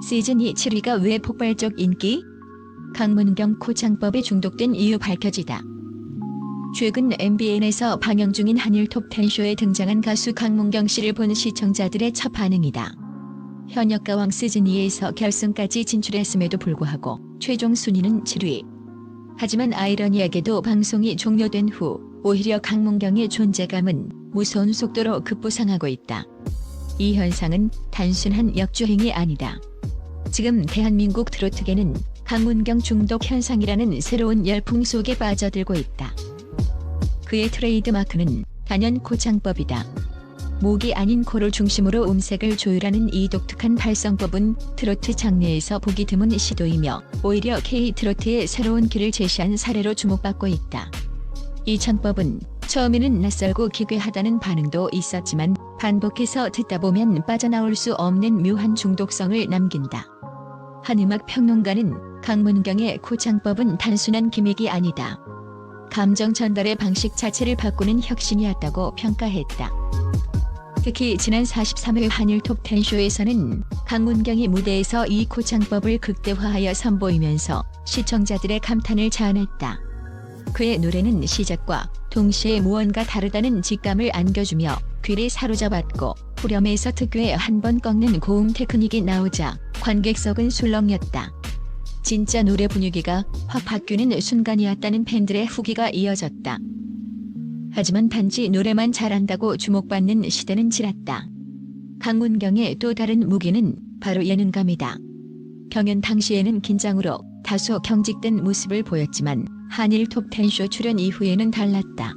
시즌 2 7위가 왜 폭발적 인기? 강문경 코창법에 중독된 이유 밝혀지다. 최근 MBN에서 방영 중인 한일 톱10 쇼에 등장한 가수 강문경 씨를 본 시청자들의 첫 반응이다. 현역 가왕 시즌 2에서 결승까지 진출했음에도 불구하고 최종 순위는 7위. 하지만 아이러니하게도 방송이 종료된 후 오히려 강문경의 존재감은 무서운 속도로 급부상하고 있다. 이 현상은 단순한 역주행이 아니다. 지금 대한민국 트로트계는 강문경 중독 현상이라는 새로운 열풍 속에 빠져들고 있다. 그의 트레이드 마크는 단연 코창법이다. 목이 아닌 코를 중심으로 음색을 조율하는 이 독특한 발성법은 트로트 장르에서 보기 드문 시도이며 오히려 K 트로트의 새로운 길을 제시한 사례로 주목받고 있다. 이 창법은 처음에는 낯설고 기괴하다는 반응도 있었지만 반복해서 듣다 보면 빠져나올 수 없는 묘한 중독성을 남긴다. 한 음악 평론가는 강문경의 코창법은 단순한 기믹이 아니다. 감정 전달의 방식 자체를 바꾸는 혁신이었다고 평가했다. 특히 지난 43회 한일 톱10 쇼에서는 강문경이 무대에서 이 코창법을 극대화하여 선보이면서 시청자들의 감탄을 자아냈다. 그의 노래는 시작과 동시에 무언가 다르다는 직감을 안겨주며 귀를 사로잡았고 후렴에서 특유의 한 번 꺾는 고음 테크닉이 나오자 관객석은 술렁였다. 진짜 노래 분위기가 확 바뀌는 순간이었다는 팬들의 후기가 이어졌다. 하지만 단지 노래만 잘한다고 주목받는 시대는 지났다. 강문경의 또 다른 무기는 바로 예능감이다. 경연 당시에는 긴장으로 다소 경직된 모습을 보였지만 한일 톱10쇼 출연 이후에는 달랐다.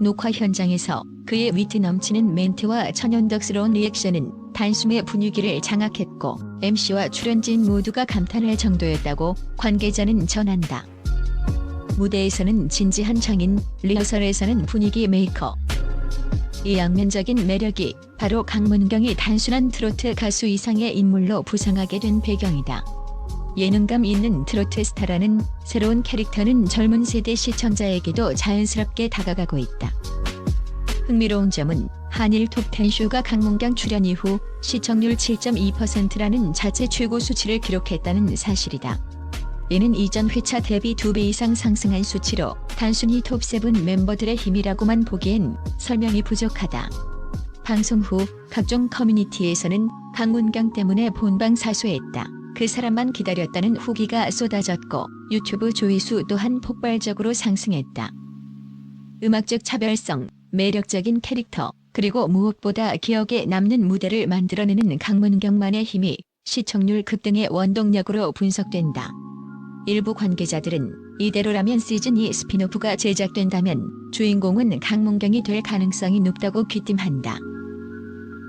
녹화 현장에서 그의 위트 넘치는 멘트와 천연덕스러운 리액션은 단숨에 분위기를 장악했고 MC와 출연진 모두가 감탄할 정도였다고 관계자는 전한다. 무대에서는 진지한 장인, 리허설에서는 분위기 메이커. 이 양면적인 매력이 바로 강문경이 단순한 트로트 가수 이상의 인물로 부상하게 된 배경이다. 예능감 있는 트로트 스타라는 새로운 캐릭터는 젊은 세대 시청자에게도 자연스럽게 다가가고 있다. 흥미로운 점은 한일 톱10쇼가 강문경 출연 이후 시청률 7.2%라는 자체 최고 수치를 기록했다는 사실이다. 이는 이전 회차 대비 2배 이상 상승한 수치로 단순히 톱7 멤버들의 힘이라고만 보기엔 설명이 부족하다. 방송 후 각종 커뮤니티에서는 강문경 때문에 본방 사수했다. 그 사람만 기다렸다는 후기가 쏟아졌고 유튜브 조회수 또한 폭발적으로 상승했다. 음악적 차별성, 매력적인 캐릭터, 그리고 무엇보다 기억에 남는 무대를 만들어내는 강문경만의 힘이 시청률 급등의 원동력으로 분석된다. 일부 관계자들은 이대로라면 시즌2 스피노프가 제작된다면 주인공은 강문경이 될 가능성이 높다고 귀띔한다.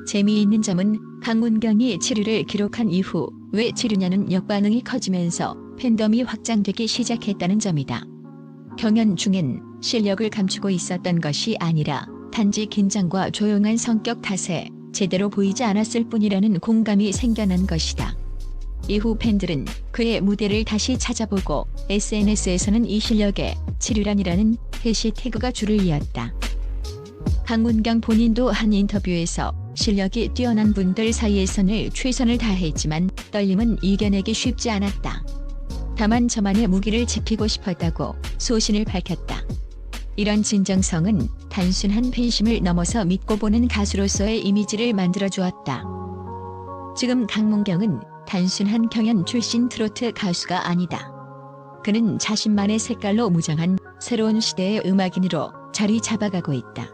재미있는 점은 강문경이 7위를 기록한 이후 왜 7위냐는 역반응이 커지면서 팬덤이 확장되기 시작했다는 점이다. 경연 중엔 실력을 감추고 있었던 것이 아니라 단지 긴장과 조용한 성격 탓에 제대로 보이지 않았을 뿐이라는 공감이 생겨난 것이다. 이후 팬들은 그의 무대를 다시 찾아보고 SNS에서는 이 실력에 7위란이라는 해시태그가 줄을 이었다. 강문경 본인도 한 인터뷰에서 실력이 뛰어난 분들 사이에서는 최선을 다했지만 떨림은 이겨내기 쉽지 않았다. 다만 저만의 무기를 지키고 싶었다고 소신을 밝혔다. 이런 진정성은 단순한 팬심을 넘어서 믿고 보는 가수로서의 이미지를 만들어 주었다. 지금 강문경은 단순한 경연 출신 트로트 가수가 아니다. 그는 자신만의 색깔로 무장한 새로운 시대의 음악인으로 자리 잡아가고 있다.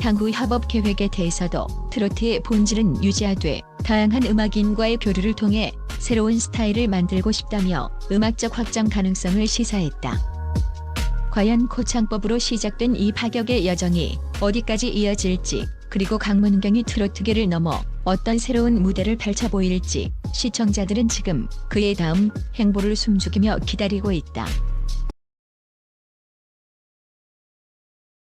향후 협업 계획에 대해서도 트로트의 본질은 유지하되 다양한 음악인과의 교류를 통해 새로운 스타일을 만들고 싶다며 음악적 확장 가능성을 시사했다. 과연 코창법으로 시작된 이 파격의 여정이 어디까지 이어질지 그리고 강문경이 트로트계를 넘어 어떤 새로운 무대를 펼쳐 보일지 시청자들은 지금 그의 다음 행보를 숨죽이며 기다리고 있다.